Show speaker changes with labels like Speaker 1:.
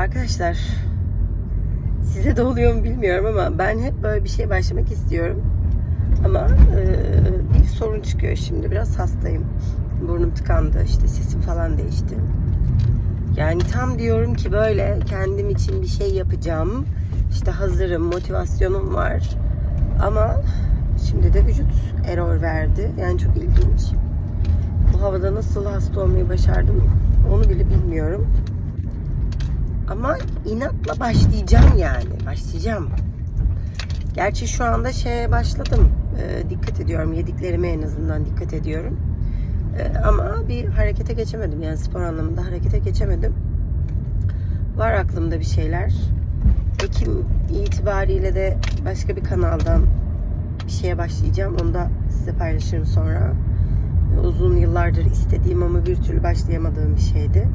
Speaker 1: Arkadaşlar size de oluyor mu bilmiyorum ama ben hep böyle bir şey başlamak istiyorum. Ama e, bir sorun çıkıyor şimdi. Biraz hastayım. Burnum tıkandı. işte sesim falan değişti. Yani tam diyorum ki böyle kendim için bir şey yapacağım. İşte hazırım, motivasyonum var. Ama şimdi de vücut error verdi. Yani çok ilginç. Bu havada nasıl hasta olmayı başardım onu bile bilmiyorum. Ama inatla başlayacağım yani. Başlayacağım. Gerçi şu anda şeye başladım. Ee, dikkat ediyorum. Yediklerime en azından dikkat ediyorum. Ee, ama bir harekete geçemedim. Yani spor anlamında harekete geçemedim. Var aklımda bir şeyler. Ekim itibariyle de başka bir kanaldan bir şeye başlayacağım. Onu da size paylaşırım sonra. Uzun yıllardır istediğim ama bir türlü başlayamadığım bir şeydi.